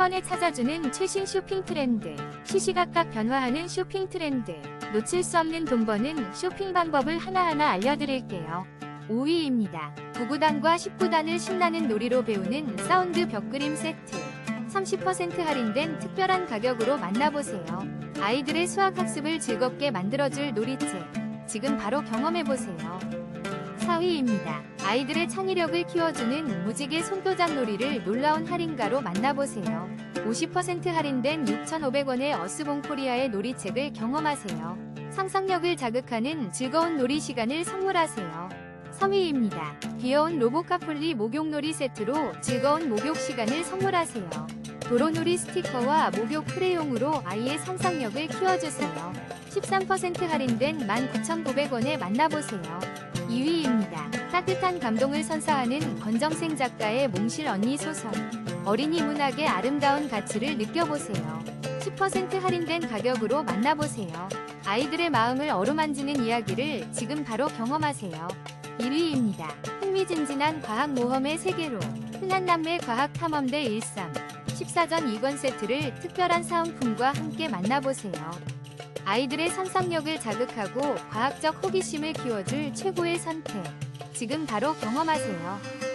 번에 찾아주는 최신 쇼핑 트렌드. 시시각각 변화하는 쇼핑 트렌드. 놓칠 수 없는 돈 버는 쇼핑 방법을 하나하나 알려드릴게요. 5위입니다. 9구단과 10구단을 신나는 놀이로 배우는 사운드 벽그림 세트. 30% 할인된 특별한 가격으로 만나보세요. 아이들의 수학학습을 즐겁게 만들어줄 놀이책. 지금 바로 경험해보세요. 4위입니다. 아이들의 창의력을 키워주는 무지개 손도장 놀이를 놀라운 할인가로 만나보세요. 50% 할인된 6,500원의 어스봉 코리아의 놀이책을 경험하세요. 상상력을 자극하는 즐거운 놀이 시간을 선물하세요. 3위입니다. 귀여운 로보카폴리 목욕놀이 세트로 즐거운 목욕 시간을 선물하세요. 도로놀이 스티커와 목욕 크레용으로 아이의 상상력을 키워주세요. 13% 할인된 19,900원에 만나보세요. 2위입니다. 따뜻한 감동을 선사하는 권정생 작가의 몽실 언니 소설. 어린이 문학의 아름다운 가치를 느껴보세요. 10% 할인된 가격으로 만나보세요. 아이들의 마음을 어루만지는 이야기를 지금 바로 경험하세요. 1위입니다. 흥미진진한 과학 모험의 세계로 흔한 남매 과학 탐험대 13 14전 2권 세트를 특별한 사은품과 함께 만나보세요. 아이들의 상상력을 자극하고 과학적 호기심을 키워줄 최고의 선택. 지금 바로 경험하세요.